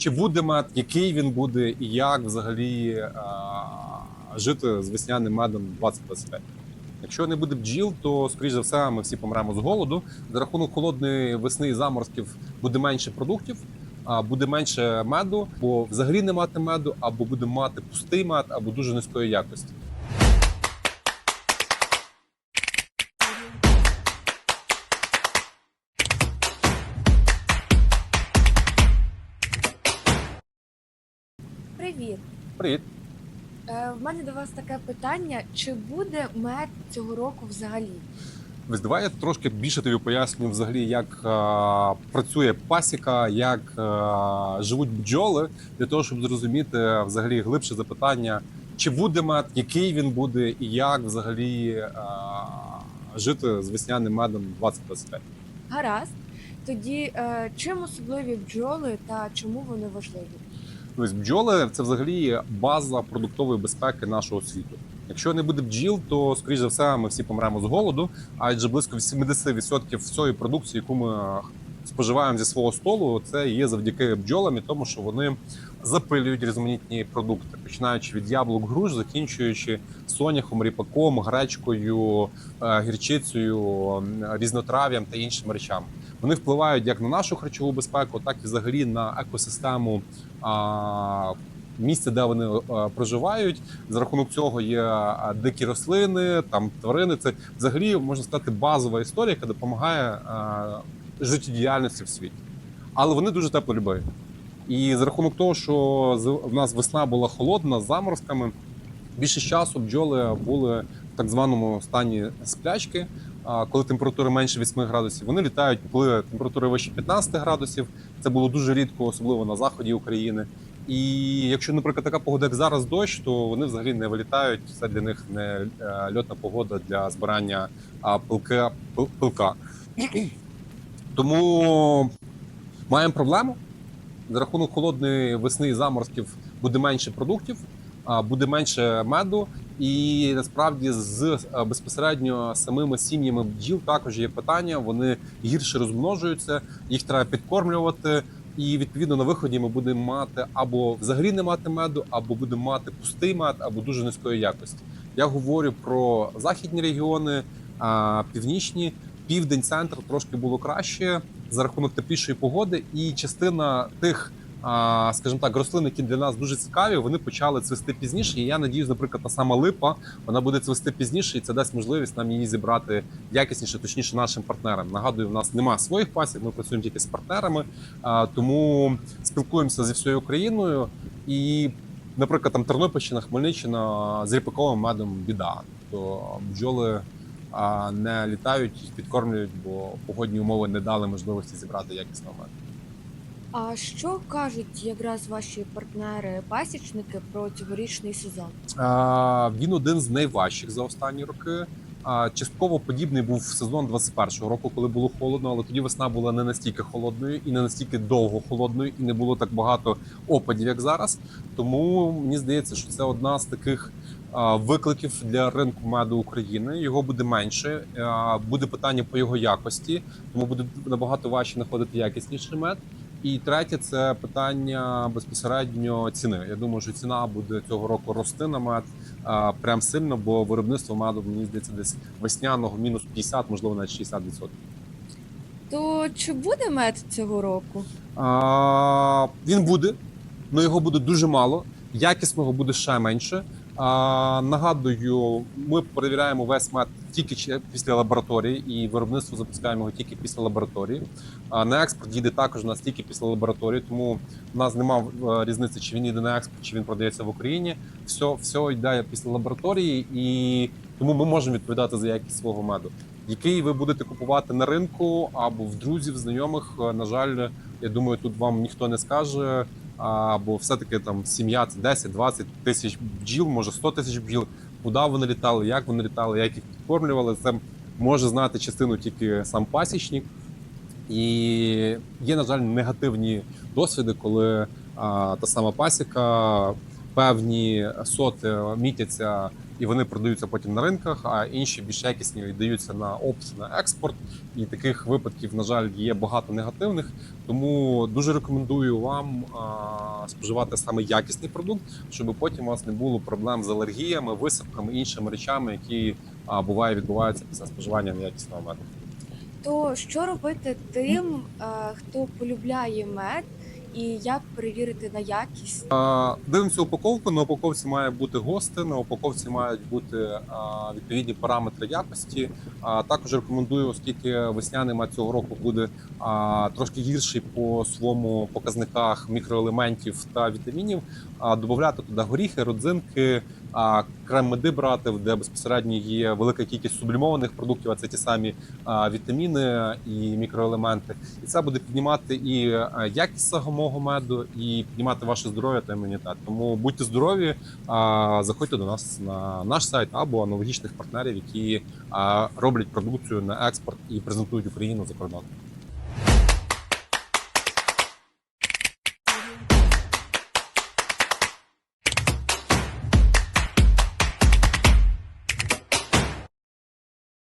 Чи буде мед, який він буде, і як взагалі а, жити з весняним медом 2025? Якщо не буде бджіл, то скоріш за все ми всі помремо з голоду. За рахунок холодної весни і заморозків буде менше продуктів, а буде менше меду, бо взагалі не мати меду, або буде мати пустий мед, або дуже низької якості. Привіт. Привіт. Е, в мене до вас таке питання: чи буде мед цього року взагалі? Давай я трошки більше тобі поясню взагалі, як а, працює пасіка, як а, живуть бджоли, для того, щоб зрозуміти взагалі глибше запитання, чи буде мед, який він буде, і як взагалі а, жити з весняним медом 2025. Гаразд. Тоді е, чим особливі бджоли та чому вони важливі? Тобто бджоли це взагалі база продуктової безпеки нашого світу. Якщо не буде бджіл, то скоріш за все ми всі помремо з голоду, адже близько 70% всієї продукції, яку ми споживаємо зі свого столу, це є завдяки бджолам і тому, що вони запилюють різноманітні продукти, починаючи від яблук, груш, закінчуючи соняхом, ріпаком, гречкою, е, гірчицею, різнотрав'ям та іншими речами. Вони впливають як на нашу харчову безпеку, так і взагалі на екосистему а, місця, де вони проживають. За рахунок цього є дикі рослини, там тварини. Це взагалі можна сказати базова історія, яка допомагає е, життєдіяльності в світі. Але вони дуже теплолюбиві. І за рахунок того, що в нас весна була холодна з заморозками, більше часу бджоли були в так званому стані сплячки. Коли температура менше 8 градусів, вони літають, коли температура вище 15 градусів. Це було дуже рідко, особливо на заході України. І якщо, наприклад, така погода, як зараз дощ, то вони взагалі не вилітають. Це для них не е, льотна погода для збирання пилка. пилка. Тому маємо проблему. За рахунок холодної весни і заморозків буде менше продуктів, буде менше меду. І насправді з е, безпосередньо самими сім'ями бджіл також є питання. Вони гірше розмножуються, їх треба підкормлювати. І відповідно на виході ми будемо мати або взагалі не мати меду, або будемо мати пустий мед, або дуже низької якості. Я говорю про західні регіони, північні, південь, центр трошки було краще за рахунок теплішої погоди, і частина тих. Скажімо так, рослин, які для нас дуже цікаві, вони почали цвісти пізніше. І я надіюсь, наприклад, та сама липа вона буде цвісти пізніше, і це дасть можливість нам її зібрати якісніше, точніше, нашим партнерам. Нагадую, в нас немає своїх пасів, ми працюємо тільки з партнерами, тому спілкуємося зі всією Україною. І, наприклад, там Тернопільщина, Хмельниччина з ріпаковим медом біда. То бджоли не літають, підкормлюють, бо погодні умови не дали можливості зібрати якісного меду. А що кажуть якраз ваші партнери-пасічники про цьогорічний сезон? А, Він один з найважчих за останні роки. А, Частково подібний був сезон 21-го року, коли було холодно, але тоді весна була не настільки холодною і не настільки довго холодною, і не було так багато опадів, як зараз. Тому мені здається, що це одна з таких викликів для ринку меду України. Його буде менше. Буде питання по його якості, тому буде набагато важче знаходити якісніший мед. І третє це питання безпосередньо ціни. Я думаю, що ціна буде цього року рости на мед прям сильно, бо виробництво меду мені здається десь весняного мінус 50, можливо, навіть 60%. То чи буде мед цього року? А, він буде, але його буде дуже мало. Якісного буде ще менше. Нагадую, ми перевіряємо весь мед тільки після лабораторії, і виробництво запускаємо його тільки після лабораторії. А на експорт їде також у нас тільки після лабораторії, тому в нас немає різниці, чи він їде на експорт, чи він продається в Україні. Все, все йде після лабораторії, і тому ми можемо відповідати за якість свого меду. Який ви будете купувати на ринку або в друзів, знайомих, е, на жаль, я думаю, тут вам ніхто не скаже. А, бо все-таки там сім'я це 10-20 тисяч бджіл, може 100 тисяч бджіл. Куди вони літали, як вони літали, як їх підкормлювали. Це може знати частину тільки сам пасічник. І є, на жаль, негативні досвіди, коли а, та сама пасіка, певні соти мітяться і вони продаються потім на ринках, а інші більш якісні віддаються на опт на експорт. І таких випадків, на жаль, є багато негативних. Тому дуже рекомендую вам споживати саме якісний продукт, щоб потім у вас не було проблем з алергіями, висипками іншими речами, які буває відбуваються після споживання неякісного меду. То що робити тим, хто полюбляє мед, і як перевірити на якість? А, Дивимося упаковку. На упаковці має бути гости, на упаковці мають бути а, відповідні параметри якості. А також рекомендую, оскільки весняний цього року буде а, трошки гірший по своєму показниках мікроелементів та вітамінів, а, додати туди горіхи, родзинки. А крем меди брати, де безпосередньо є велика кількість сублімованих продуктів, а це ті самі вітаміни і мікроелементи. І це буде піднімати і е, якість самого меду, і піднімати ваше здоров'я та імунітет. Тому будьте здорові, заходьте до нас на наш сайт або аналогічних партнерів, які роблять продукцію на експорт і презентують Україну за кордон.